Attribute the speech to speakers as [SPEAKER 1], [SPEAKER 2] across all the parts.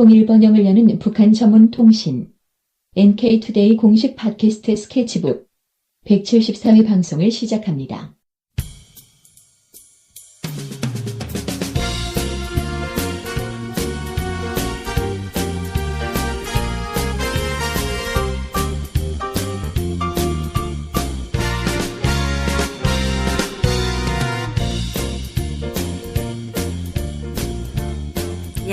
[SPEAKER 1] 통일 번영을 여는 북한 전문 통신 NK투데이 공식 팟캐스트 스케치북 174회 방송을 시작합니다.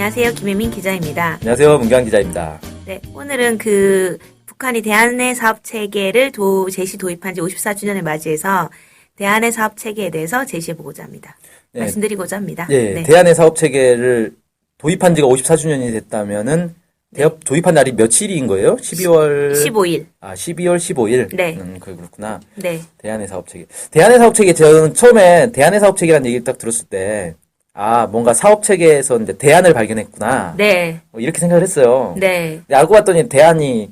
[SPEAKER 2] 안녕하세요. 김혜민 기자입니다.
[SPEAKER 3] 안녕하세요. 문경 기자입니다.
[SPEAKER 2] 네, 오늘은 그 북한이 대한의 사업 체계를 도, 제시 도입한 지 54주년을 맞이해서 대한의 사업 체계에 대해서 제시해 보고자 합니다.
[SPEAKER 3] 네.
[SPEAKER 2] 말씀드리고자 합니다.
[SPEAKER 3] 예,
[SPEAKER 2] 네.
[SPEAKER 3] 대한의 사업 체계를 도입한 지가 54주년이 됐다면은 대업 도입한 날이 며칠인 거예요? 12월
[SPEAKER 2] 15일.
[SPEAKER 3] 아, 12월 15일.
[SPEAKER 2] 네.
[SPEAKER 3] 음, 그 그렇구나.
[SPEAKER 2] 네.
[SPEAKER 3] 대한의 사업 체계. 대한의 사업 체계 저는 처음에 대한의 사업 체계라는 얘기를 딱 들었을 때 아, 뭔가 사업 체계에서 이제 대안을 발견했구나.
[SPEAKER 2] 네.
[SPEAKER 3] 뭐 이렇게 생각을 했어요.
[SPEAKER 2] 네.
[SPEAKER 3] 근데 알고 봤더니 대안이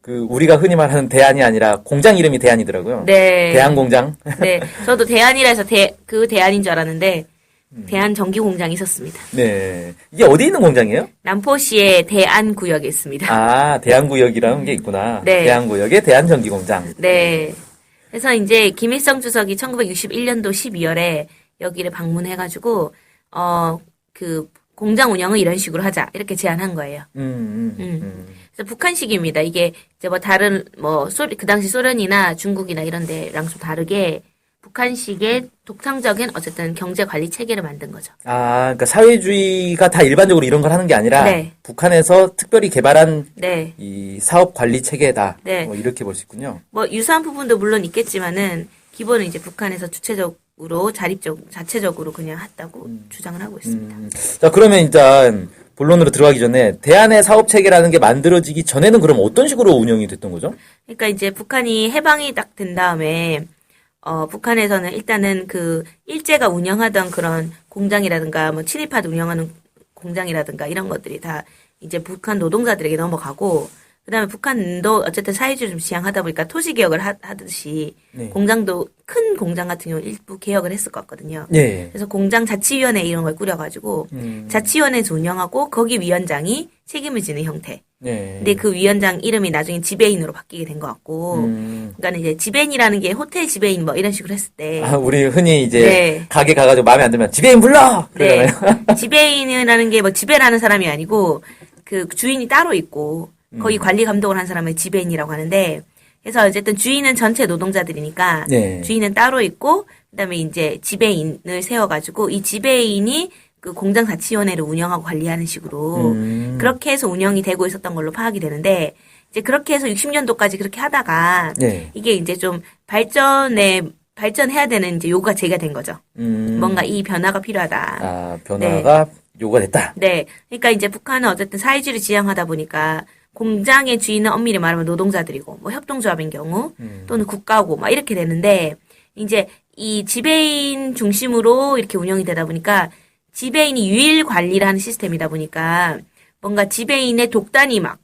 [SPEAKER 3] 그 우리가 흔히 말하는 대안이 아니라 공장 이름이 대안이더라고요.
[SPEAKER 2] 네.
[SPEAKER 3] 대안 공장.
[SPEAKER 2] 네. 저도 대안이라 해서 대, 그 대안인 줄 알았는데
[SPEAKER 3] 음.
[SPEAKER 2] 대한 전기 공장이 있었습니다.
[SPEAKER 3] 네. 이게 어디 있는 공장이에요?
[SPEAKER 2] 남포시의 대안 구역에 있습니다.
[SPEAKER 3] 아, 대한구역이라는 게 있구나.
[SPEAKER 2] 네.
[SPEAKER 3] 대한구역의 대한 전기 공장.
[SPEAKER 2] 네. 그래서 이제 김일성 주석이 1961년도 12월에 여기를 방문해가지고 어 그 공장 운영을 이런 식으로 하자 이렇게 제안한 거예요.
[SPEAKER 3] 음, 음,
[SPEAKER 2] 음.
[SPEAKER 3] 음.
[SPEAKER 2] 그래서 북한식입니다. 이게 이제 뭐 다른 뭐 소, 그 당시 소련이나 중국이나 이런 데랑 좀 다르게 북한식의 독창적인 어쨌든 경제 관리 체계를 만든 거죠.
[SPEAKER 3] 아, 그러니까 사회주의가 다 일반적으로 이런 걸 하는 게 아니라
[SPEAKER 2] 네.
[SPEAKER 3] 북한에서 특별히 개발한
[SPEAKER 2] 네.
[SPEAKER 3] 이 사업 관리 체계다.
[SPEAKER 2] 네.
[SPEAKER 3] 뭐 이렇게 볼 수 있군요.
[SPEAKER 2] 뭐 유사한 부분도 물론 있겠지만은 기본은 이제 북한에서 주체적 으로 자립적 자체적으로 그냥 했다고 주장을 하고 있습니다.
[SPEAKER 3] 음. 자, 그러면 일단 본론으로 들어가기 전에 대한의 사업 체계라는 게 만들어지기 전에는 그럼 어떤 식으로 운영이 됐던 거죠?
[SPEAKER 2] 그러니까 이제 북한이 해방이 딱 된 다음에 어 북한에서는 일단은 그 일제가 운영하던 그런 공장이라든가 뭐 친일파도 운영하는 공장이라든가 이런 것들이 다 이제 북한 노동자들에게 넘어가고 그다음에 북한도 어쨌든 사회주의 좀 지향하다 보니까 토지 개혁을 하, 하듯이
[SPEAKER 3] 네.
[SPEAKER 2] 공장도 큰 공장 같은 경우 일부 개혁을 했을 것 같거든요.
[SPEAKER 3] 예.
[SPEAKER 2] 그래서 공장 자치위원회 이런 걸 꾸려가지고
[SPEAKER 3] 음.
[SPEAKER 2] 자치위원회에서 운영하고 거기 위원장이 책임을 지는 형태.
[SPEAKER 3] 네.
[SPEAKER 2] 근데 그 위원장 이름이 나중에 지배인으로 바뀌게 된 것 같고,
[SPEAKER 3] 음.
[SPEAKER 2] 그러니까 이제 지배인이라는 게 호텔 지배인 뭐 이런 식으로 했을 때,
[SPEAKER 3] 아, 우리 흔히 이제
[SPEAKER 2] 네.
[SPEAKER 3] 가게 가가지고 마음에 안 들면 지배인 불러!
[SPEAKER 2] 네,
[SPEAKER 3] 그러잖아요.
[SPEAKER 2] 지배인이라는 게 뭐 지배라는 사람이 아니고 그 주인이 따로 있고
[SPEAKER 3] 음.
[SPEAKER 2] 거기 관리 감독을 한 사람을 지배인이라고 하는데, 그래서 어쨌든 주인은 전체 노동자들이니까
[SPEAKER 3] 네.
[SPEAKER 2] 주인은 따로 있고 그다음에 이제 지배인을 세워가지고 이 지배인이 그 공장 자치위원회를 운영하고 관리하는 식으로
[SPEAKER 3] 음.
[SPEAKER 2] 그렇게 해서 운영이 되고 있었던 걸로 파악이 되는데 이제 그렇게 해서 60년도까지 그렇게 하다가
[SPEAKER 3] 네.
[SPEAKER 2] 이게 이제 좀 발전에 발전해야 되는 이제 요구가 제기가 된 거죠.
[SPEAKER 3] 음.
[SPEAKER 2] 뭔가 이 변화가 필요하다.
[SPEAKER 3] 아, 변화가 요구가 됐다.
[SPEAKER 2] 네. 그러니까 이제 북한은 어쨌든 사회주의를 지향하다 보니까 공장의 주인은 엄밀히 말하면 노동자들이고 뭐 협동조합인 경우
[SPEAKER 3] 음.
[SPEAKER 2] 또는 국가고 막 이렇게 되는데 이제 이 지배인 중심으로 이렇게 운영이 되다 보니까 지배인이 유일 관리를 하는 시스템이다 보니까 뭔가 지배인의 독단이 막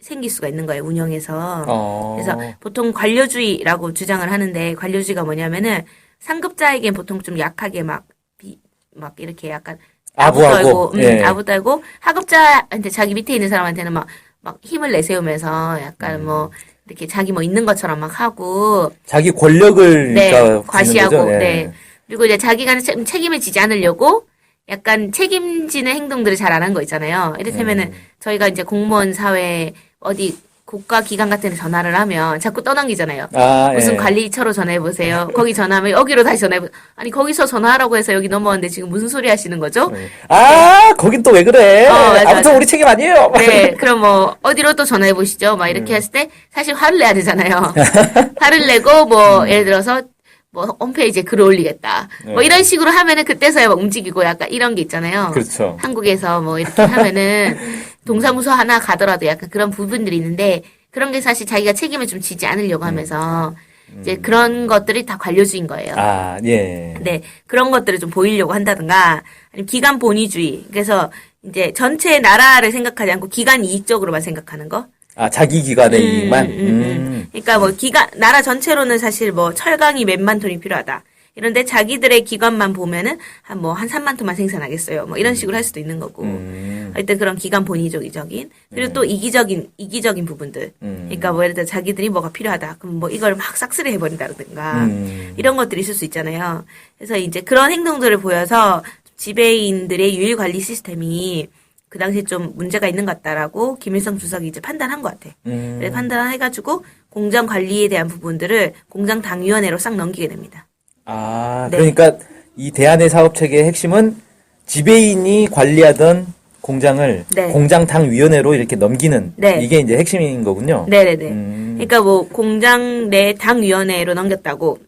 [SPEAKER 2] 생길 수가 있는 거예요 운영에서
[SPEAKER 3] 어.
[SPEAKER 2] 그래서 보통 관료주의라고 주장을 하는데 관료주의가 뭐냐면은 상급자에겐 보통 좀 약하게 막, 비, 막 이렇게 약간 아부 떨고, 음,
[SPEAKER 3] 예.
[SPEAKER 2] 아부 떨고 하급자한테 자기 밑에 있는 사람한테는 막, 막 힘을 내세우면서 약간
[SPEAKER 3] 음.
[SPEAKER 2] 뭐 이렇게 자기 뭐 있는 것처럼 막 하고
[SPEAKER 3] 자기 권력을
[SPEAKER 2] 네
[SPEAKER 3] 그러니까
[SPEAKER 2] 과시하고
[SPEAKER 3] 거죠?
[SPEAKER 2] 네 그리고 이제 자기가 책- 책임을 지지 않으려고 약간 책임지는 행동들을 잘 안 한 거 있잖아요. 이를테면은
[SPEAKER 3] 음.
[SPEAKER 2] 저희가 이제 공무원 사회 어디 국가 기관 같은 데 전화를 하면 자꾸 떠넘기잖아요.
[SPEAKER 3] 아,
[SPEAKER 2] 무슨
[SPEAKER 3] 예.
[SPEAKER 2] 관리처로 전화해 보세요. 거기 전화하면 여기로 다시 전화해 보. 아니 거기서 전화하라고 해서 여기 넘어왔는데 지금 무슨 소리 하시는 거죠?
[SPEAKER 3] 아, 거긴 또 왜 그래?
[SPEAKER 2] 어, 맞아,
[SPEAKER 3] 아무튼
[SPEAKER 2] 맞아.
[SPEAKER 3] 우리 책임 아니에요.
[SPEAKER 2] 네, 그럼 뭐 어디로 또 전화해 보시죠. 막
[SPEAKER 3] 음.
[SPEAKER 2] 이렇게 했을 때 사실 화를 내야 되잖아요. 화를 내고 뭐
[SPEAKER 3] 음.
[SPEAKER 2] 예를 들어서 뭐 홈페이지에 글을 올리겠다. 뭐
[SPEAKER 3] 네.
[SPEAKER 2] 이런 식으로 하면은 그때서야 막 움직이고 약간 이런 게 있잖아요.
[SPEAKER 3] 그렇죠.
[SPEAKER 2] 한국에서 뭐 이렇게 하면은 동사무소 하나 가더라도 약간 그런 부분들이 있는데 그런 게 사실 자기가 책임을 좀 지지 않으려고 하면서 이제 그런 것들이 다 관료주의인 거예요.
[SPEAKER 3] 음. 아, 예.
[SPEAKER 2] 네, 그런 것들을 좀 보이려고 한다든가, 아니면 기관 본위주의. 그래서 이제 전체 나라를 생각하지 않고 기관 이익적으로만 생각하는 거.
[SPEAKER 3] 아, 자기 기관의 이익만?
[SPEAKER 2] 음, 음, 음. 그러니까 뭐 기관, 나라 전체로는 사실 뭐 철강이 몇만 톤이 필요하다. 이런데 자기들의 기관만 보면은 한 뭐한 3만 톤만 생산하겠어요. 뭐 이런 식으로 할 수도 있는 거고.
[SPEAKER 3] 음.
[SPEAKER 2] 하여튼 그런 기관 본의적인 그리고 또 이기적인 이기적인 부분들.
[SPEAKER 3] 음.
[SPEAKER 2] 그러니까 뭐 예를 들어 자기들이 뭐가 필요하다. 그럼 뭐 이걸 막 싹쓸이 해버린다든가
[SPEAKER 3] 음.
[SPEAKER 2] 이런 것들이 있을 수 있잖아요. 그래서 이제 그런 행동들을 보여서 지배인들의 유일 관리 시스템이 그 당시에 좀 문제가 있는 것 같다라고 김일성 주석이 이제 판단한 것 같아.
[SPEAKER 3] 음.
[SPEAKER 2] 그래서 판단해가지고 공장 관리에 대한 부분들을 공장 당위원회로 싹 넘기게 됩니다.
[SPEAKER 3] 아,
[SPEAKER 2] 네.
[SPEAKER 3] 그러니까 이 대한의 사업 체계의 핵심은 지배인이 관리하던 공장을
[SPEAKER 2] 네.
[SPEAKER 3] 공장 당위원회로 이렇게 넘기는
[SPEAKER 2] 네.
[SPEAKER 3] 이게 이제 핵심인 거군요.
[SPEAKER 2] 네네네.
[SPEAKER 3] 음.
[SPEAKER 2] 그러니까 뭐 공장 내 당위원회로 넘겼다고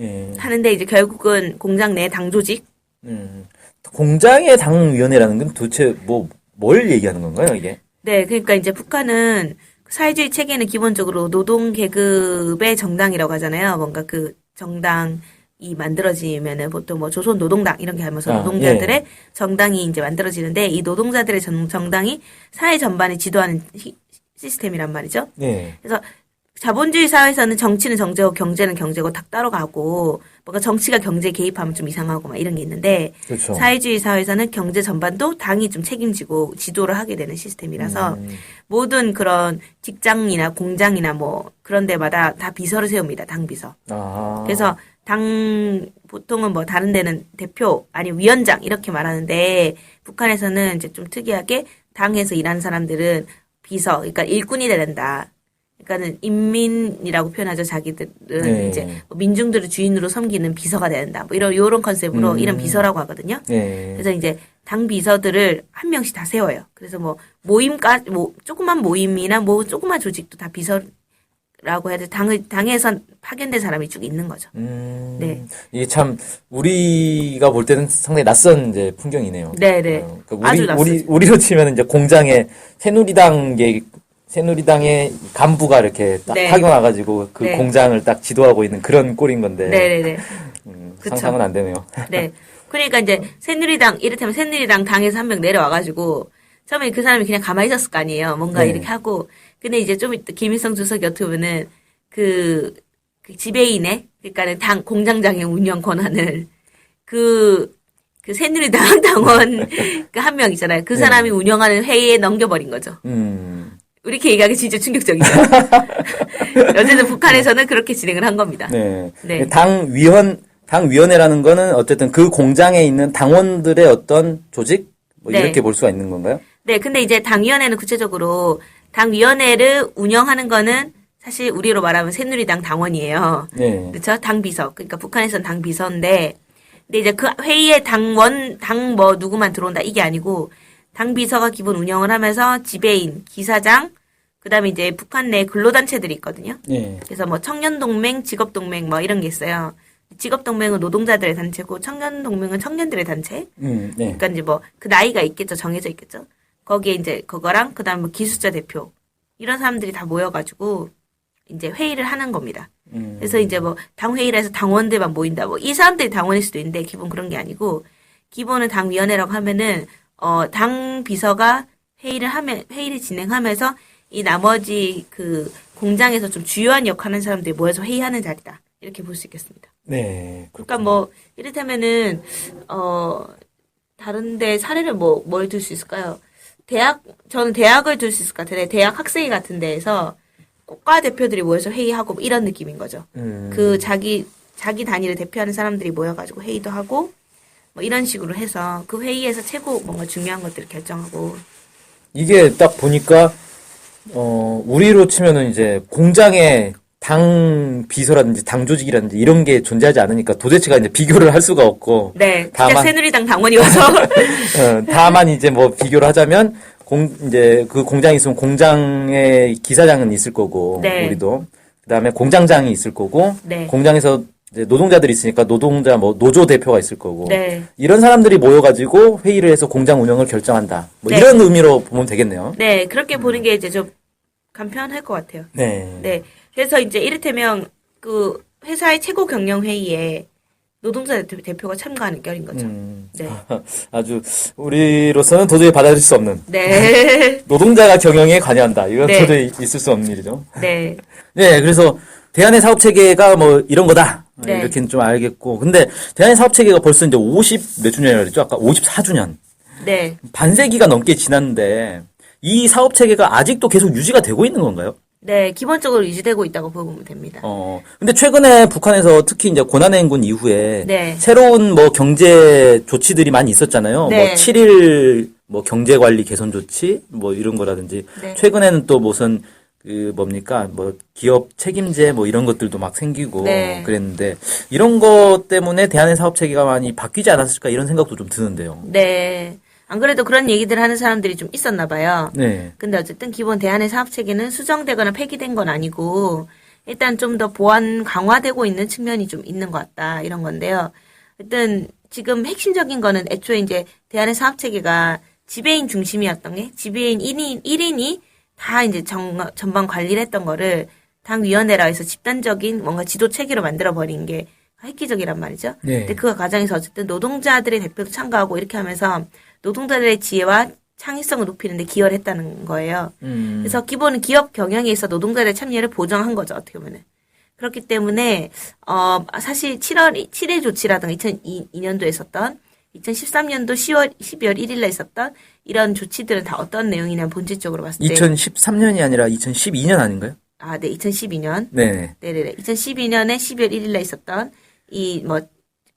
[SPEAKER 3] 예.
[SPEAKER 2] 하는데 이제 결국은 공장 내 당 조직
[SPEAKER 3] 음. 공장의 당위원회라는 건 도대체 뭐 뭘 얘기하는 건가요, 이게?
[SPEAKER 2] 네, 그러니까 이제 북한은 사회주의 체계는 기본적으로 노동 계급의 정당이라고 하잖아요. 뭔가 그 정당 이 만들어지면은 보통 뭐 조선 노동당 이렇게 하면서
[SPEAKER 3] 아,
[SPEAKER 2] 노동자들의 정당이 이제 만들어지는데 이 노동자들의 정, 정당이 사회 전반을 지도하는 시, 시스템이란 말이죠.
[SPEAKER 3] 네.
[SPEAKER 2] 그래서 자본주의 사회에서는 정치는 정제고 경제는 경제고 딱 따로 가고 뭔가 정치가 경제에 개입하면 좀 이상하고 막 이런 게 있는데
[SPEAKER 3] 그렇죠.
[SPEAKER 2] 사회주의 사회에서는 경제 전반도 당이 좀 책임지고 지도를 하게 되는 시스템이라서
[SPEAKER 3] 음.
[SPEAKER 2] 모든 그런 직장이나 공장이나 뭐 그런 데마다 다 비서를 세웁니다. 당 비서.
[SPEAKER 3] 아.
[SPEAKER 2] 그래서 당 보통은 뭐 다른 데는 대표 아니 위원장 이렇게 말하는데 북한에서는 이제 좀 특이하게 당에서 일하는 사람들은 비서 그러니까 일꾼이 된다. 그러니까는 인민이라고 표현하죠 자기들은
[SPEAKER 3] 네.
[SPEAKER 2] 이제 뭐 민중들을 주인으로 섬기는 비서가 된다. 뭐 이런 요런 컨셉으로
[SPEAKER 3] 음.
[SPEAKER 2] 이런 비서라고 하거든요.
[SPEAKER 3] 네.
[SPEAKER 2] 그래서 이제 당 비서들을 한 명씩 다 세워요. 그래서 뭐 모임까 뭐 조그만 모임이나 뭐 조그만 조직도 다 비서 라고 해야 돼. 당을 당에서 파견된 사람이 쭉 있는 거죠.
[SPEAKER 3] 음.
[SPEAKER 2] 네.
[SPEAKER 3] 이게 참 우리가 볼 때는 상당히 낯선 이제 풍경이네요.
[SPEAKER 2] 네, 네.
[SPEAKER 3] 어, 그러니까
[SPEAKER 2] 아주
[SPEAKER 3] 우리
[SPEAKER 2] 낯설죠.
[SPEAKER 3] 우리 우리로 치면 이제 공장에 새누리당의 새누리당의 간부가 이렇게 딱
[SPEAKER 2] 네.
[SPEAKER 3] 파견 와가지고 그
[SPEAKER 2] 네.
[SPEAKER 3] 공장을 딱 지도하고 있는 그런 꼴인 건데
[SPEAKER 2] 네, 네, 네.
[SPEAKER 3] 음,
[SPEAKER 2] 그쵸.
[SPEAKER 3] 상상은 안 되네요.
[SPEAKER 2] 네. 그러니까 이제 새누리당 이를테면 새누리당 당에서 한 명 내려와가지고 처음에 그 사람이 그냥 가만히 있었을 거 아니에요. 뭔가
[SPEAKER 3] 네.
[SPEAKER 2] 이렇게 하고 근데 이제 좀 이따 김일성 주석이 어떻게 보면은 그, 그 지배인의 그러니까는 당 공장장의 운영 권한을 그, 그 새누리당 당원 그 한 명 있잖아요. 그
[SPEAKER 3] 네.
[SPEAKER 2] 사람이 운영하는 회의에 넘겨버린 거죠.
[SPEAKER 3] 음,
[SPEAKER 2] 이렇게 얘기하기 진짜 충격적이죠. 어쨌든 북한에서는 그렇게 진행을 한 겁니다.
[SPEAKER 3] 네.
[SPEAKER 2] 네.
[SPEAKER 3] 당 위원 당 위원회라는 거는 어쨌든 그 공장에 있는 당원들의 어떤 조직 뭐
[SPEAKER 2] 네.
[SPEAKER 3] 이렇게 볼 수가 있는 건가요?
[SPEAKER 2] 네, 근데 이제 당 위원회는 구체적으로 당 위원회를 운영하는 거는 사실 우리로 말하면 새누리당 당원이에요.
[SPEAKER 3] 네.
[SPEAKER 2] 그렇죠? 당 비서. 그러니까 북한에서는 당 비서인데, 근데 이제 그 회의에 당원, 당 뭐 누구만 들어온다 이게 아니고 당 비서가 기본 운영을 하면서 지배인, 기사장, 그다음에 이제 북한 내 근로단체들이 있거든요.
[SPEAKER 3] 네.
[SPEAKER 2] 그래서 뭐 청년동맹, 직업동맹 뭐 이런 게 있어요. 직업동맹은 노동자들의 단체고 청년동맹은 청년들의 단체.
[SPEAKER 3] 음, 네.
[SPEAKER 2] 그러니까 이제 뭐 그 나이가 있겠죠 정해져 있겠죠 거기에 이제 그거랑 그다음 뭐 기술자 대표 이런 사람들이 다 모여가지고 이제 회의를 하는 겁니다.
[SPEAKER 3] 음.
[SPEAKER 2] 그래서 이제 뭐 당 회의를 해서 당원들만 모인다 뭐 이 사람들이 당원일 수도 있는데 기본 그런 게 아니고 기본은 당 위원회라고 하면은 어 당 비서가 회의를 하면 회의를 진행하면서 이 나머지 그 공장에서 좀 주요한 역할하는 사람들이 모여서 회의하는 자리다 이렇게 볼 수 있겠습니다.
[SPEAKER 3] 네.
[SPEAKER 2] 그러니까 뭐 이를테면은 어 다른데 사례를 뭐 뭘 들 수 있을까요? 대학 저는 대학을 들 수 있을 것 같아요. 대학 학생회 같은 데에서 과 대표들이 모여서 회의하고 뭐 이런 느낌인 거죠.
[SPEAKER 3] 음.
[SPEAKER 2] 그 자기 자기 단위를 대표하는 사람들이 모여가지고 회의도 하고 뭐 이런 식으로 해서 그 회의에서 최고 뭔가 중요한 것들을 결정하고
[SPEAKER 3] 이게 딱 보니까 어 우리로 치면은 이제 공장에 당 비서라든지 당 조직이라든지 이런 게 존재하지 않으니까 도대체가 이제 비교를 할 수가 없고
[SPEAKER 2] 네
[SPEAKER 3] 다만-
[SPEAKER 2] 새누리당 당원이어서
[SPEAKER 3] 어, 다만 이제 뭐 비교를 하자면 공 이제 그 공장이 있으면 공장의 기사장은 있을 거고
[SPEAKER 2] 네.
[SPEAKER 3] 우리도 그다음에 공장장이 있을 거고
[SPEAKER 2] 네.
[SPEAKER 3] 공장에서 이제 노동자들이 있으니까 노동자 뭐 노조 대표가 있을 거고
[SPEAKER 2] 네.
[SPEAKER 3] 이런 사람들이 모여가지고 회의를 해서 공장 운영을 결정한다 뭐
[SPEAKER 2] 네.
[SPEAKER 3] 이런 의미로 보면 되겠네요.
[SPEAKER 2] 네 그렇게 보는 게 이제 좀 간편할 것 같아요.
[SPEAKER 3] 네.
[SPEAKER 2] 네. 그래서 이제 이를테면 그 회사의 최고 경영 회의에 노동자 대표- 대표가 참가하는 결인 거죠.
[SPEAKER 3] 음,
[SPEAKER 2] 네.
[SPEAKER 3] 아주 우리로서는 도저히 받아들일 수 없는
[SPEAKER 2] 네.
[SPEAKER 3] 노동자가 경영에 관여한다. 이건
[SPEAKER 2] 네.
[SPEAKER 3] 도저히 있을 수 없는 일이죠.
[SPEAKER 2] 네.
[SPEAKER 3] 네, 그래서 대한의 사업 체계가 뭐 이런 거다.
[SPEAKER 2] 네.
[SPEAKER 3] 이렇게는 좀 알겠고. 근데 대한의 사업 체계가 벌써 이제 50 몇 주년이라고 그랬죠? 아까 54주년.
[SPEAKER 2] 네.
[SPEAKER 3] 반세기가 넘게 지났는데 이 사업 체계가 아직도 계속 유지가 되고 있는 건가요?
[SPEAKER 2] 네, 기본적으로 유지되고 있다고 보면 됩니다.
[SPEAKER 3] 어, 근데 최근에 북한에서 특히 이제 고난행군 이후에
[SPEAKER 2] 네.
[SPEAKER 3] 새로운 뭐 경제 조치들이 많이 있었잖아요.
[SPEAKER 2] 네.
[SPEAKER 3] 뭐 7일 뭐 경제 관리 개선 조치 뭐 이런 거라든지
[SPEAKER 2] 네.
[SPEAKER 3] 최근에는 또 무슨 그 뭡니까 뭐 기업 책임제 뭐 이런 것들도 막 생기고
[SPEAKER 2] 네.
[SPEAKER 3] 그랬는데 이런 것 때문에 대한의 사업 체계가 많이 바뀌지 않았을까 이런 생각도 좀 드는데요.
[SPEAKER 2] 네. 안 그래도 그런 얘기들 하는 사람들이 좀 있었나 봐요.
[SPEAKER 3] 네.
[SPEAKER 2] 근데 어쨌든 기본 대안의 사업 체계는 수정되거나 폐기된 건 아니고 일단 좀 더 보완 강화되고 있는 측면이 좀 있는 것 같다 이런 건데요. 일단 지금 핵심적인 거는 애초에 이제 대안의 사업 체계가 지배인 중심이었던 게 지배인 1인 1인이 다 이제 정, 전반 관리를 했던 거를 당 위원회라 해서 집단적인 뭔가 지도 체계로 만들어 버린 게 획기적이란 말이죠.
[SPEAKER 3] 네.
[SPEAKER 2] 근데 그 과정에서 어쨌든 노동자들의 대표도 참가하고 이렇게 하면서 노동자들의 지혜와 창의성을 높이는데 기여를 했다는 거예요.
[SPEAKER 3] 음.
[SPEAKER 2] 그래서 기본은 기업 경영에 있어 노동자들의 참여를 보장한 거죠, 어떻게 보면. 그렇기 때문에, 어, 사실 7월, 7일 조치라든가 2002년도에 있었던, 2013년도 10월, 12월 1일에 있었던 이런 조치들은 다 어떤 내용이냐면 본질적으로 봤을 때.
[SPEAKER 3] 2013년이 아니라 2012년 아닌가요?
[SPEAKER 2] 아, 네, 2012년.
[SPEAKER 3] 네.
[SPEAKER 2] 네네네. 2012년에 12월 1일에 있었던 이 뭐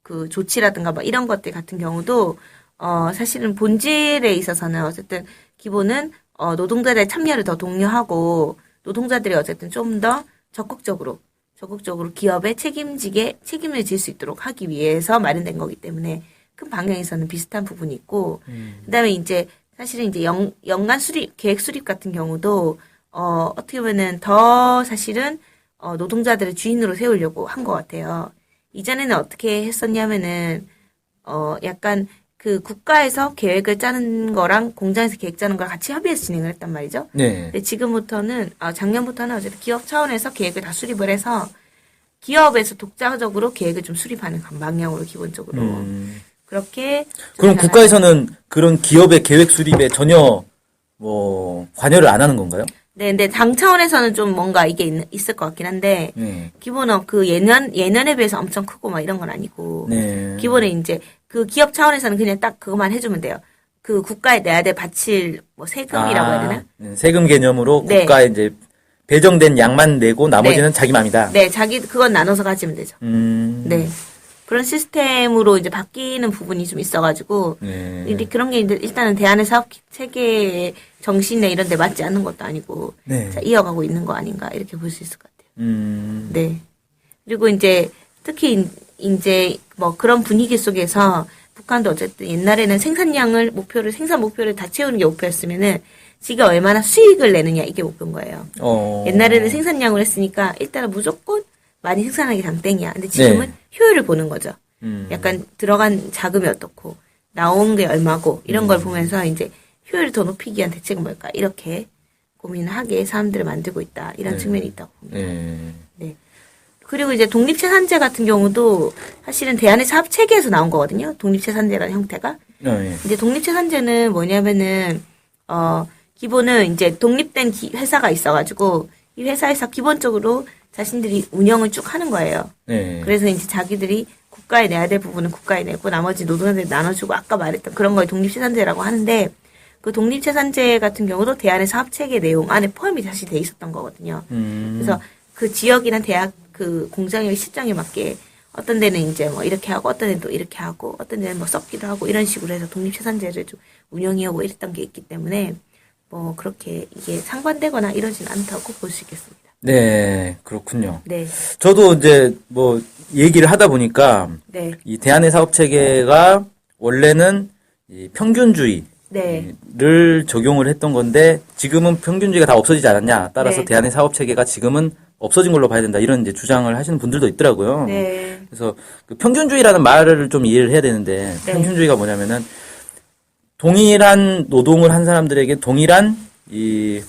[SPEAKER 2] 그 조치라든가 뭐 이런 것들 같은 경우도 어 사실은 본질에 있어서는 어쨌든 기본은 어 노동자들의 참여를 더 독려하고 노동자들이 어쨌든 좀 더 적극적으로 적극적으로 기업에 책임지게 책임을 질 수 있도록 하기 위해서 마련된 거기 때문에 큰 방향에서는 비슷한 부분이 있고 그다음에 이제 사실은 이제 연, 연간 수립 계획 수립 같은 경우도 어 어떻게 보면은 더 사실은 어, 노동자들을 주인으로 세우려고 한 것 같아요. 이전에는 어떻게 했었냐면은, 어, 약간 그 국가에서 계획을 짜는 거랑 공장에서 계획 짜는 걸 같이 협의해서 진행을 했단 말이죠.
[SPEAKER 3] 네.
[SPEAKER 2] 근데 지금부터는, 아, 작년부터는 어쨌든 기업 차원에서 계획을 다 수립을 해서 기업에서 독자적으로 계획을 좀 수립하는 방향으로 기본적으로.
[SPEAKER 3] 음.
[SPEAKER 2] 그렇게.
[SPEAKER 3] 그럼
[SPEAKER 2] 좀
[SPEAKER 3] 국가에서는 그런 기업의 계획 수립에 전혀 뭐 관여를 안 하는 건가요?
[SPEAKER 2] 네, 근데 당 차원에서는 좀 뭔가 이게 있, 있을 것 같긴 한데,
[SPEAKER 3] 네.
[SPEAKER 2] 기본은 그 예년, 예년에 비해서 엄청 크고 막 이런 건 아니고.
[SPEAKER 3] 네.
[SPEAKER 2] 기본에 이제 그 기업 차원에서는 그냥 딱 그것만 해주면 돼요. 그 국가에 내야 될 바칠 뭐 세금이라고 해야 되나?
[SPEAKER 3] 네, 세금 개념으로
[SPEAKER 2] 네.
[SPEAKER 3] 국가에 이제 배정된 양만 내고 나머지는 자기 맘이다.
[SPEAKER 2] 네, 자기 그건 나눠서 가지면 되죠.
[SPEAKER 3] 음.
[SPEAKER 2] 네. 그런 시스템으로 이제 바뀌는 부분이 좀 있어가지고
[SPEAKER 3] 네.
[SPEAKER 2] 이제 그런 게 이제 일단은 대안의 사업 체계의 정신에 이런 데 맞지 않는 것도 아니고
[SPEAKER 3] 네.
[SPEAKER 2] 자, 이어가고 있는 거 아닌가 이렇게 볼 수 있을 것 같아요.
[SPEAKER 3] 음.
[SPEAKER 2] 네. 그리고 이제 특히 인- 이제 뭐 그런 분위기 속에서 북한도 어쨌든 옛날에는 생산량을 목표를 생산 목표를 다 채우는 게 목표였으면은 지가 얼마나 수익을 내느냐 이게 목표인 거예요.
[SPEAKER 3] 어.
[SPEAKER 2] 옛날에는 생산량을 했으니까 일단은 무조건 많이 생산하기 장땡이야. 근데 지금은
[SPEAKER 3] 네.
[SPEAKER 2] 효율을 보는 거죠.
[SPEAKER 3] 음.
[SPEAKER 2] 약간 들어간 자금이 어떻고 나온 게 얼마고 이런
[SPEAKER 3] 음.
[SPEAKER 2] 걸 보면서 이제 효율을 더 높이기 위한 대책은 뭘까 이렇게 고민을 하게 사람들을 만들고 있다 이런
[SPEAKER 3] 네.
[SPEAKER 2] 측면이 있다고 봅니다.
[SPEAKER 3] 네.
[SPEAKER 2] 네. 그리고 이제 독립채산제 같은 경우도 사실은 대안의 사업 체계에서 나온 거거든요. 독립채산제라는 형태가.
[SPEAKER 3] 어, 네.
[SPEAKER 2] 이제 독립채산제는 뭐냐면은 어 기본은 이제 독립된 기- 회사가 있어가지고 이 회사에서 기본적으로 자신들이 운영을 쭉 하는 거예요.
[SPEAKER 3] 네.
[SPEAKER 2] 그래서 이제 자기들이 국가에 내야 될 부분은 국가에 내고 나머지 노동자들 나눠주고 아까 말했던 그런 걸 독립채산제라고 하는데 그 독립채산제 같은 경우도 대안의 사업체계 내용 안에 포함이 사실 돼 있었던 거거든요.
[SPEAKER 3] 음.
[SPEAKER 2] 그래서 그 지역이나 대학 그 공장의 실정에 맞게 어떤 데는 이제 뭐 이렇게 하고 어떤 데는 또 이렇게 하고 어떤 데는 뭐 썩기도 하고 이런 식으로 해서 독립채산제를 좀 운영해오고 이랬던 게 있기 때문에 뭐 그렇게 이게 상반되거나 이러진 않다고 볼 수 있겠습니다.
[SPEAKER 3] 네, 그렇군요.
[SPEAKER 2] 네,
[SPEAKER 3] 저도 이제 뭐 얘기를 하다 보니까
[SPEAKER 2] 네,
[SPEAKER 3] 이 대한의 사업 체계가 원래는 이 평균주의
[SPEAKER 2] 네,
[SPEAKER 3] 를 적용을 했던 건데 지금은 평균주의가 다 없어지지 않았냐. 따라서
[SPEAKER 2] 네.
[SPEAKER 3] 대한의 사업 체계가 지금은 없어진 걸로 봐야 된다. 이런 이제 주장을 하시는 분들도 있더라고요.
[SPEAKER 2] 네,
[SPEAKER 3] 그래서 그 평균주의라는 말을 좀 이해를 해야 되는데
[SPEAKER 2] 네.
[SPEAKER 3] 평균주의가 뭐냐면은 동일한 노동을 한 사람들에게 동일한 이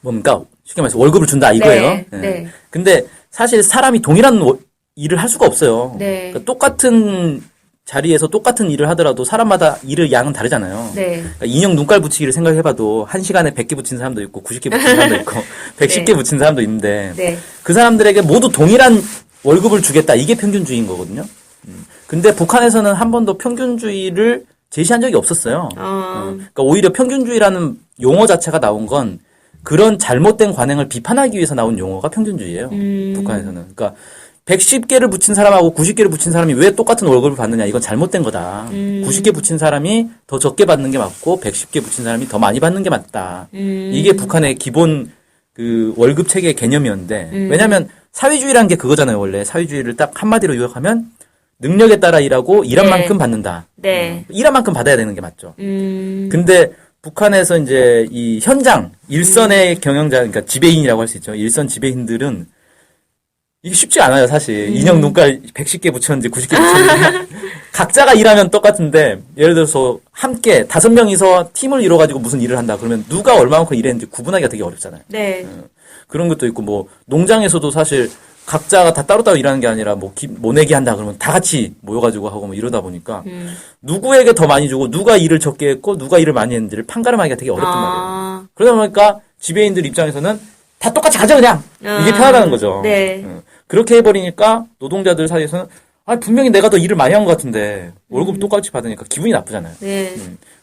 [SPEAKER 3] 뭡니까 쉽게 말해서 월급을 준다 이거예요.
[SPEAKER 2] 네,
[SPEAKER 3] 예.
[SPEAKER 2] 네.
[SPEAKER 3] 근데 사실 사람이 동일한 워- 일을 할 수가 없어요.
[SPEAKER 2] 네.
[SPEAKER 3] 그러니까 똑같은 자리에서 똑같은 일을 하더라도 사람마다 일의 양은 다르잖아요.
[SPEAKER 2] 네,
[SPEAKER 3] 그러니까 인형 눈깔 붙이기를 생각해봐도 한 시간에 100개 붙인 사람도 있고 90개 붙인 사람도 있고 110개
[SPEAKER 2] 네.
[SPEAKER 3] 붙인 사람도 있는데
[SPEAKER 2] 네,
[SPEAKER 3] 그 사람들에게 모두 동일한 월급을 주겠다. 이게 평균주의인 거거든요. 음. 근데 북한에서는 한 번도 평균주의를 제시한 적이 없었어요.
[SPEAKER 2] 어,
[SPEAKER 3] 어, 그러니까 오히려 평균주의라는 용어 자체가 나온 건 그런 잘못된 관행을 비판하기 위해서 나온 용어가 평균주의예요.
[SPEAKER 2] 음.
[SPEAKER 3] 북한에서는. 그러니까 110개를 붙인 사람하고 90개를 붙인 사람이 왜 똑같은 월급을 받느냐 이건 잘못된 거다.
[SPEAKER 2] 음.
[SPEAKER 3] 90개 붙인 사람이 더 적게 받는 게 맞고 110개 붙인 사람이 더 많이 받는 게 맞다.
[SPEAKER 2] 음.
[SPEAKER 3] 이게 북한의 기본 그 월급 체계의 개념이었는데
[SPEAKER 2] 음.
[SPEAKER 3] 왜냐하면 사회주의라는 게 그거잖아요 원래 사회주의를 딱 한마디로 요약하면 능력에 따라 일하고 일한
[SPEAKER 2] 네.
[SPEAKER 3] 만큼 받는다.
[SPEAKER 2] 네.
[SPEAKER 3] 일한 만큼 받아야 되는 게 맞죠.
[SPEAKER 2] 음.
[SPEAKER 3] 근데 북한에서 이제 이 현장 일선의 경영자 그러니까 지배인이라고 할 수 있죠. 일선 지배인들은 이게 쉽지 않아요, 사실. 인형 눈깔 110개 붙였는지 90개 붙였는지. 각자가 일하면 똑같은데, 예를 들어서 함께 다섯 명이서 팀을 이뤄가지고 무슨 일을 한다. 그러면 누가 얼마만큼 일했는지 구분하기가 되게 어렵잖아요.
[SPEAKER 2] 네.
[SPEAKER 3] 그런 것도 있고, 뭐, 농장에서도 사실 각자가 다 따로따로 일하는 게 아니라, 뭐, 기- 모내기 한다. 그러면 다 같이 모여가지고 하고 뭐 이러다 보니까,
[SPEAKER 2] 음.
[SPEAKER 3] 누구에게 더 많이 주고, 누가 일을 적게 했고, 누가 일을 많이 했는지를 판가름하기가 되게 어렵단 말이에요.
[SPEAKER 2] 아.
[SPEAKER 3] 그러다 보니까 지배인들 입장에서는 다 똑같이 가자 그냥 이게
[SPEAKER 2] 아,
[SPEAKER 3] 편하다는 거죠.
[SPEAKER 2] 네.
[SPEAKER 3] 응. 그렇게 해버리니까 노동자들 사이에서는 아 분명히 내가 더 일을 많이 한 것 같은데 월급
[SPEAKER 2] 음.
[SPEAKER 3] 똑같이 받으니까 기분이 나쁘잖아요.
[SPEAKER 2] 네.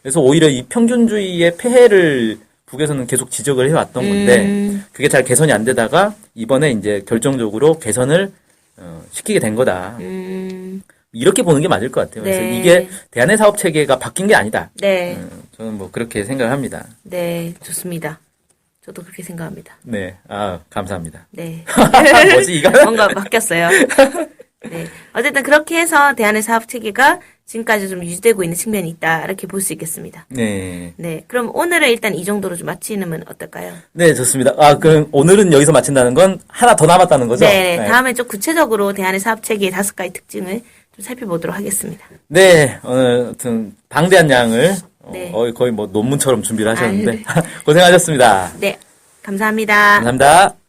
[SPEAKER 3] 그래서 오히려 이 평균주의의 폐해를 북에서는 계속 지적을 해왔던 건데
[SPEAKER 2] 음.
[SPEAKER 3] 그게 잘 개선이 안 되다가 이번에 이제 결정적으로 개선을 어, 시키게 된 거다.
[SPEAKER 2] 음.
[SPEAKER 3] 이렇게 보는 게 맞을 것 같아요. 그래서
[SPEAKER 2] 네.
[SPEAKER 3] 이게 대한의 사업 체계가 바뀐 게 아니다.
[SPEAKER 2] 네.
[SPEAKER 3] 음, 저는 뭐 그렇게 생각을 합니다.
[SPEAKER 2] 네. 좋습니다. 저도 그렇게 생각합니다.
[SPEAKER 3] 네, 아 감사합니다.
[SPEAKER 2] 네.
[SPEAKER 3] 뭐지 이거?
[SPEAKER 2] 뭔가 바뀌었어요. 네. 어쨌든 그렇게 해서 대한의 사업 체계가 지금까지 좀 유지되고 있는 측면이 있다. 이렇게 볼 수 있겠습니다.
[SPEAKER 3] 네.
[SPEAKER 2] 네. 그럼 오늘은 일단 이 정도로 좀 마치는 어떨까요?
[SPEAKER 3] 네, 좋습니다. 아, 그럼 오늘은 여기서 마친다는 건 하나 더 남았다는 거죠?
[SPEAKER 2] 네. 다음에 좀 구체적으로 대한의 사업 체계의 다섯 가지 특징을 좀 살펴보도록 하겠습니다.
[SPEAKER 3] 네, 오늘 아무튼 방대한 양을 어,
[SPEAKER 2] 네.
[SPEAKER 3] 어, 거의 뭐 논문처럼 준비를 하셨는데
[SPEAKER 2] 네.
[SPEAKER 3] 고생하셨습니다.
[SPEAKER 2] 네. 감사합니다.
[SPEAKER 3] 감사합니다.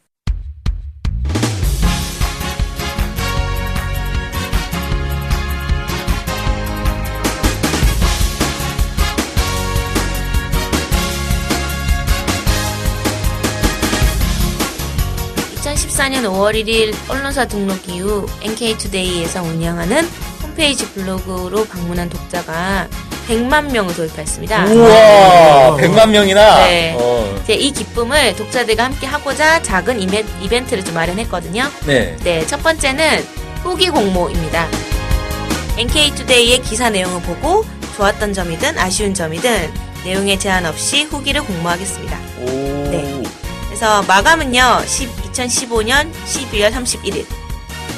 [SPEAKER 2] 이천십사 년 5월 1일 언론사 등록 이후 NK투데이에서 운영하는 홈페이지 블로그로 방문한 독자가 100만 명을 돌파했습니다.
[SPEAKER 3] 우와, 100만 명이나.
[SPEAKER 2] 네.
[SPEAKER 3] 어,
[SPEAKER 2] 이제 이 기쁨을 독자들과 함께 하고자 작은 이벤, 이벤트를 좀 마련했거든요.
[SPEAKER 3] 네.
[SPEAKER 2] 네, 첫 번째는 후기 공모입니다. NK투데이의 기사 내용을 보고 좋았던 점이든 아쉬운 점이든 내용에 제한 없이 후기를 공모하겠습니다.
[SPEAKER 3] 오.
[SPEAKER 2] 네. 그래서 마감은요, 10, 2015년 12월 31일.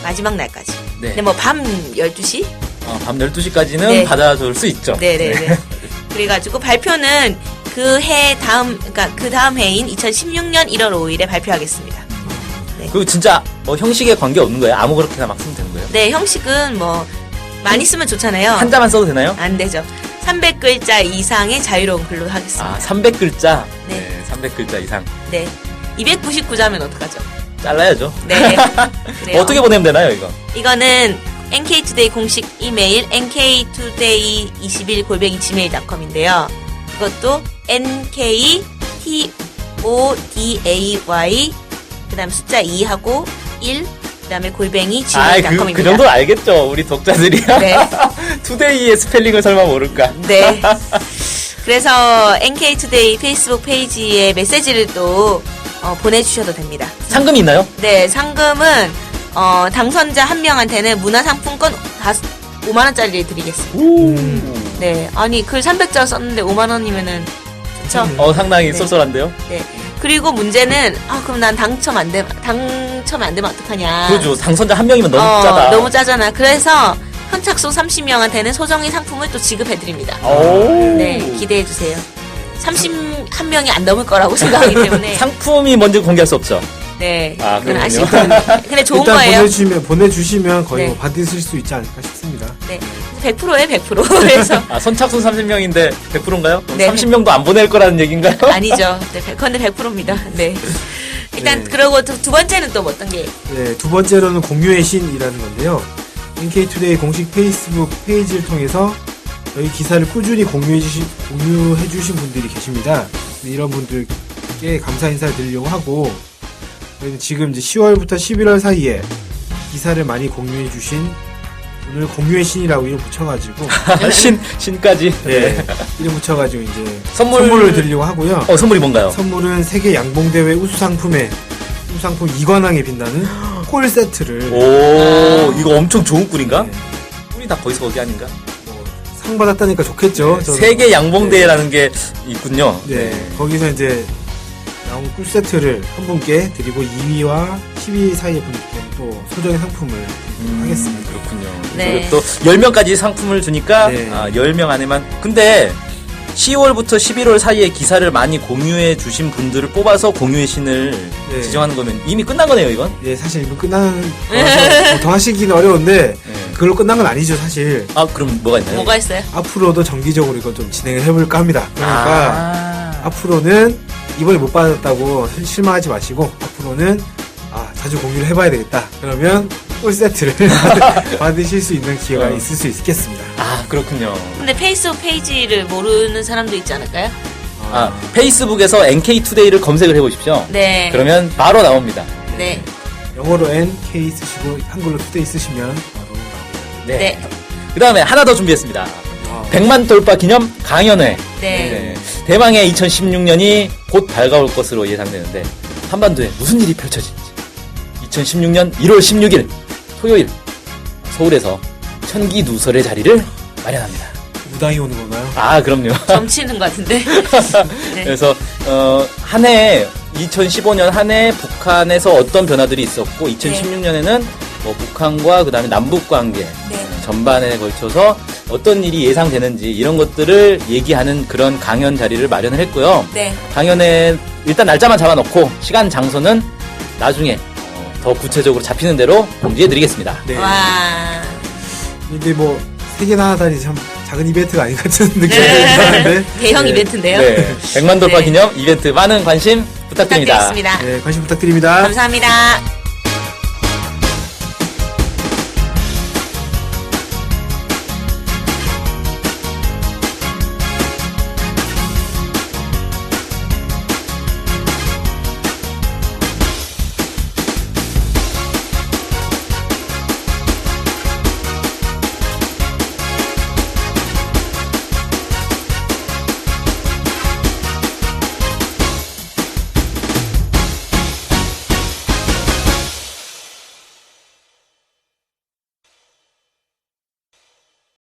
[SPEAKER 2] 마지막 날까지.
[SPEAKER 3] 네.
[SPEAKER 2] 근데 뭐 밤 12시?
[SPEAKER 3] 어, 밤 12시까지는
[SPEAKER 2] 네.
[SPEAKER 3] 받아줄 수 있죠.
[SPEAKER 2] 네네네. 그래가지고 발표는 그 해 다음, 그러니까 그 다음 해인 2016년 1월 5일에 발표하겠습니다.
[SPEAKER 3] 그리고 진짜 뭐 형식에 관계 없는 거예요? 아무 그렇게나 막 쓰면 되는 거예요?
[SPEAKER 2] 네, 형식은 뭐, 많이 쓰면 좋잖아요.
[SPEAKER 3] 한자만 써도 되나요?
[SPEAKER 2] 안 되죠. 300글자 이상의 자유로운 글로 하겠습니다.
[SPEAKER 3] 아, 300글자?
[SPEAKER 2] 네.
[SPEAKER 3] 300글자 이상.
[SPEAKER 2] 네. 299자면 어떡하죠?
[SPEAKER 3] 잘라야죠.
[SPEAKER 2] 네. 그래요.
[SPEAKER 3] 어떻게 보내면 되나요, 이거?
[SPEAKER 2] 이거는 NK투데이 공식 이메일 nktoday21 gmail.com인데요. 이것도 nktoday 그다음 숫자 2하고 1 그다음에 골뱅이
[SPEAKER 3] 아, 그,
[SPEAKER 2] gmail.com입니다.
[SPEAKER 3] 그 정도 알겠죠, 우리 독자들이.
[SPEAKER 2] 네.
[SPEAKER 3] 투데이의 스펠링을 설마 모를까?
[SPEAKER 2] 네. 그래서 NK투데이 페이스북 페이지에 메시지를 또 어, 보내주셔도 됩니다.
[SPEAKER 3] 상금이 있나요?
[SPEAKER 2] 네, 상금은 어, 당선자 한 명한테는 문화상품권 5만 원짜리 드리겠습니다. 네, 아니 글 300자 썼는데 5만 원이면은 좋죠.
[SPEAKER 3] 어, 상당히
[SPEAKER 2] 네.
[SPEAKER 3] 쏠쏠한데요?
[SPEAKER 2] 네. 그리고 문제는 아 그럼 난 당첨 안 되, 당첨 안 되면 어떡하냐.
[SPEAKER 3] 그러죠. 당선자 한 명이면 너무
[SPEAKER 2] 어,
[SPEAKER 3] 짜다.
[SPEAKER 2] 너무 짜잖아. 그래서 현착소 30명한테는 소정의 상품을 또 지급해드립니다.
[SPEAKER 3] 오.
[SPEAKER 2] 네, 기대해 주세요. 31명이 안 넘을 거라고 생각하기 때문에.
[SPEAKER 3] 상품이 뭔지 공개할 수 없죠.
[SPEAKER 2] 네,
[SPEAKER 3] 아,
[SPEAKER 2] 그건
[SPEAKER 3] 그렇군요.
[SPEAKER 2] 텐데. 근데 좋은
[SPEAKER 4] 일단
[SPEAKER 2] 거예요.
[SPEAKER 4] 보내주시면 보내주시면 거의
[SPEAKER 2] 네.
[SPEAKER 4] 뭐 받으실 수 있지 않을까 싶습니다.
[SPEAKER 2] 네, 100%에 100%. 그래서
[SPEAKER 3] 아, 선착순 30명인데 100%인가요? 그럼
[SPEAKER 2] 네.
[SPEAKER 3] 30명도 안 보낼 거라는 얘기인가요?
[SPEAKER 2] 아니죠. 네, 100, 근데 100%입니다. 네. 일단
[SPEAKER 4] 네.
[SPEAKER 2] 그러고 두, 두 번째는 또 어떤 게?
[SPEAKER 4] 네, 두 번째로는 공유의 신이라는 건데요. NK투데이 공식 페이스북 페이지를 통해서 여기 기사를 꾸준히 공유해 주신 공유해 주신 분들이 계십니다. 네, 이런 분들께 감사 인사를 드리려고 하고 저희는 지금 이제 10월부터 11월 사이에 기사를 많이 공유해 주신 오늘 공유의 신이라고 이름 붙여가지고
[SPEAKER 3] 신 신까지.
[SPEAKER 4] 네, 이름 붙여가지고 이제
[SPEAKER 3] 선물-
[SPEAKER 4] 선물을 드리려고 하고요.
[SPEAKER 3] 어 선물이 뭔가요?
[SPEAKER 4] 선물은 세계 양봉 대회 우수 상품에 우수 상품 2관왕에 빛나는 콜 세트를
[SPEAKER 3] 오 이거 엄청 좋은 꿀인가?
[SPEAKER 4] 네,
[SPEAKER 3] 꿀이 다 거기서 거기 아닌가?
[SPEAKER 4] 뭐상 받았다니까 좋겠죠. 저는.
[SPEAKER 3] 세계 양봉대회라는 게 있군요.
[SPEAKER 4] 네, 거기서 이제 나온 꿀 세트를 한 분께 드리고 2위와 10위 사이의 분께 또 소정의 상품을 드리도록 하겠습니다.
[SPEAKER 3] 그렇군요.
[SPEAKER 2] 네.
[SPEAKER 3] 그리고 또 10명까지 상품을 주니까
[SPEAKER 4] 네.
[SPEAKER 3] 아, 10명 안에만 근데 10월부터 11월 사이에 기사를 많이 공유해 주신 분들을 뽑아서 공유의 신을
[SPEAKER 4] 네.
[SPEAKER 3] 지정하는 거면 이미 끝난 거네요, 이건?
[SPEAKER 4] 예, 사실 이거 끝나는 거라서 뭐더 하시기는 어려운데
[SPEAKER 3] 네.
[SPEAKER 4] 그걸로 끝난 건 아니죠, 사실.
[SPEAKER 3] 아, 그럼 뭐가 있나요?
[SPEAKER 2] 뭐가 있어요?
[SPEAKER 4] 앞으로도 정기적으로 이거 좀 진행을 해볼까 합니다. 그러니까
[SPEAKER 3] 아,
[SPEAKER 4] 앞으로는 이번에 못 받았다고 실망하지 마시고 앞으로는 아 자주 공유를 해봐야 되겠다. 그러면 꿀 세트를 받으실 수 있는 기회가
[SPEAKER 3] 어.
[SPEAKER 4] 있을 수 있겠습니다.
[SPEAKER 3] 아, 그렇군요.
[SPEAKER 2] 근데 페이스북 페이지를 모르는 사람도 있지 않을까요?
[SPEAKER 3] 아, 페이스북에서 NK투데이를 검색을 해보십시오.
[SPEAKER 2] 네.
[SPEAKER 3] 그러면 바로 나옵니다.
[SPEAKER 2] 네.
[SPEAKER 4] 영어로 NK 쓰시고 한글로 투데이 쓰시면.
[SPEAKER 3] 네.
[SPEAKER 2] 네.
[SPEAKER 3] 그 다음에 하나 더 준비했습니다. 100만 돌파 기념 강연회.
[SPEAKER 2] 네.
[SPEAKER 3] 네. 대망의 2016년이 곧 밝아올 것으로 예상되는데 한반도에 무슨 일이 펼쳐질지 2016년 1월 16일 토요일 서울에서 천기 누설의 자리를 마련합니다.
[SPEAKER 4] 무당이 오는 건가요?
[SPEAKER 3] 아 그럼요.
[SPEAKER 2] 점치는 것 같은데. 네.
[SPEAKER 3] 그래서 어, 한 해 2015년 한 해 북한에서 어떤 변화들이 있었고 2016년에는 뭐 북한과 그다음에 남북 관계
[SPEAKER 2] 네.
[SPEAKER 3] 전반에 걸쳐서 어떤 일이 예상되는지 이런 것들을 얘기하는 그런 강연 자리를 마련을 했고요.
[SPEAKER 2] 네.
[SPEAKER 3] 강연에 일단 날짜만 잡아놓고 시간 장소는 나중에 어, 더 구체적으로 잡히는 대로 공지해 드리겠습니다.
[SPEAKER 4] 네.
[SPEAKER 2] 와.
[SPEAKER 4] 이게 뭐 세계나 하다니 참 작은 이벤트가 아닌 것 같은 느낌이
[SPEAKER 2] 네.
[SPEAKER 4] 드는데
[SPEAKER 2] 대형
[SPEAKER 4] 네.
[SPEAKER 2] 이벤트인데요.
[SPEAKER 3] 네. 100만 돌파
[SPEAKER 2] 네.
[SPEAKER 3] 기념 이벤트 많은 관심 부탁드립니다.
[SPEAKER 2] 부탁드리겠습니다.
[SPEAKER 4] 네, 관심 부탁드립니다.
[SPEAKER 2] 감사합니다.